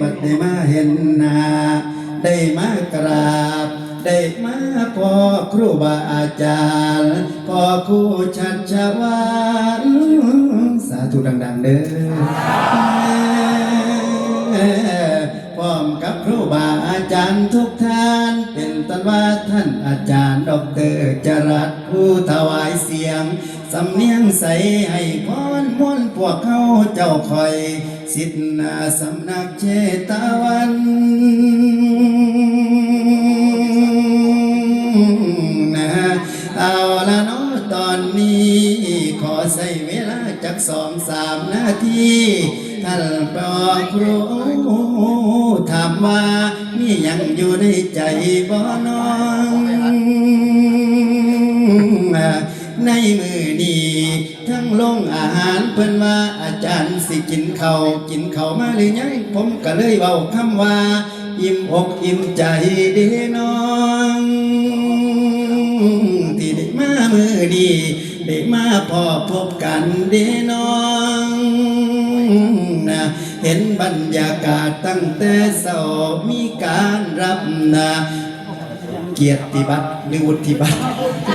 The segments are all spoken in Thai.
บัดได้มาเห็นหน้าได้มากราบ ได้มาพอครูบาอาจารย์พอครูชัดชาวานสาธุดัง ๆ เด้อพร้อมกับครูบาอาจารย์ทุกท่าน เป็นต้นว่าท่านอาจารย์ดอกเตอร์จรัสผู้ถวายเสียง สำเนียงใสให้พรมวลพวกเขาเจ้าคอย สิทธนาสำนักเจตวันนะเอาละเนาะตอนนี้ ขอใส่เวลาจักสองสามนาทีท่านปอครูถามว่ามียังอยู่ในใจบ่น้อง ในมือ นี้ทั้งลงอาหารเพิ่นว่าอาจารย์สิกินเขากินเขามาหรือยังผมก็เลยเว้าคำว่า อิ่มอกอิ่มใจด้น้องที่ได้มามือดีได้มาพอพบกันด้น้องนะเห็นบรรยากาศตั้งแต่เสามีการรับนะ เกียรติบัตรหรือวุฒิบัตร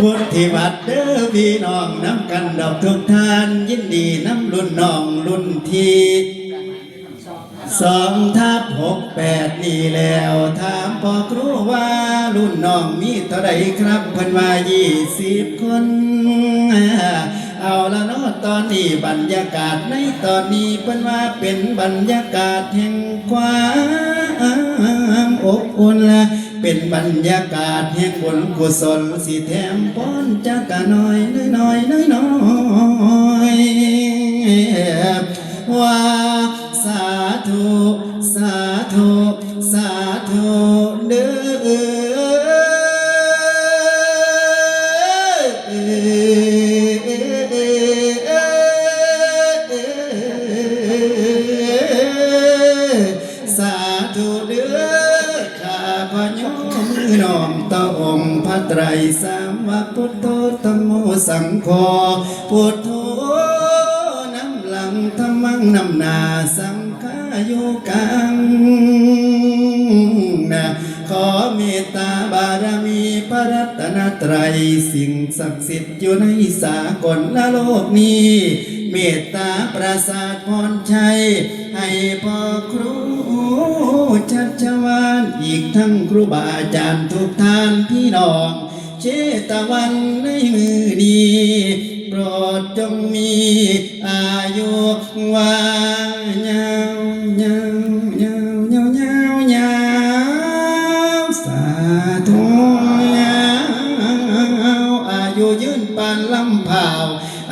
วุฒิบัตรเด้อพี่น้องน้ำกันดอกทุกท่าน ยินดีน้ำรุ่นน้องรุ่นทีสองทับหกแปดนี่แล้ว ถามพ่อครูว่ารุ่นน้องมีเท่าไรครับเพิ่นว่ายี่สิบคน เอาละเนาะตอนนี้บรรยากาศในตอนนี้เพิ่นว่าเป็นบรรยากาศแห่งความอบอุ่นละ เป็นบรรยากาศแห่งบุญกุศลสิแถมป้อนจักกะน้อยน้อยน้อยน้อยว่าสาธุสาธุสาธุเด้อสาธุเด้อ พระโยมือนอมต่อองค์พระไตรสามวพุทโธธรรมโมสังโฆพุทโธน้ำหลังธรรมังนำนาสังฆายุกังนะขอเมตตาบารมีพระรัตนตรัยสิ่งศักดิ์สิทธิ์อยู่ในสากลโลกนี้ เมตตาประสาทพรชัย ให้พ่อครู ชัชวานอีกทั้งครูบาอาจารย์ทุกท่านพี่น้อง เชตวันในมือดีโปรดจงมีอายุวายาวยาวยาวยาวยาวยาวสาธุยาวอายุยืนปานลำเผา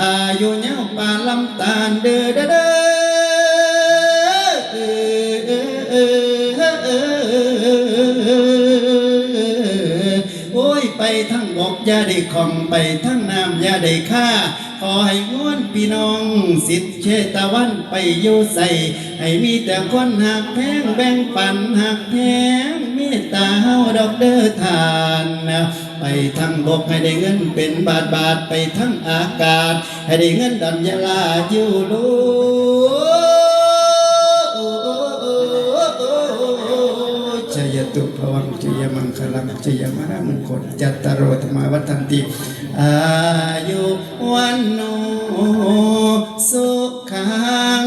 อายุยาวปานลำตาลเด้อเด้อ ไปทั้งบกอย่าได้ของไปทั้งน้ำอย่าได้ค่าขอให้งวนพี่น้องสิทธิเชตวันไปอยู่ใส่ให้มีแต่คนหักแพงแบ่งปันหักแพงเมตตาเฮาดอกเด้อทานนะไปทั้งบกให้ได้เงินเป็นบาทบาทไปทั้งอากาศ ให้ได้เงินดันยาลาอยู่ลู จยมรมงคลจัตตารธรรมวัฏันติ อายุวันโนสุขัง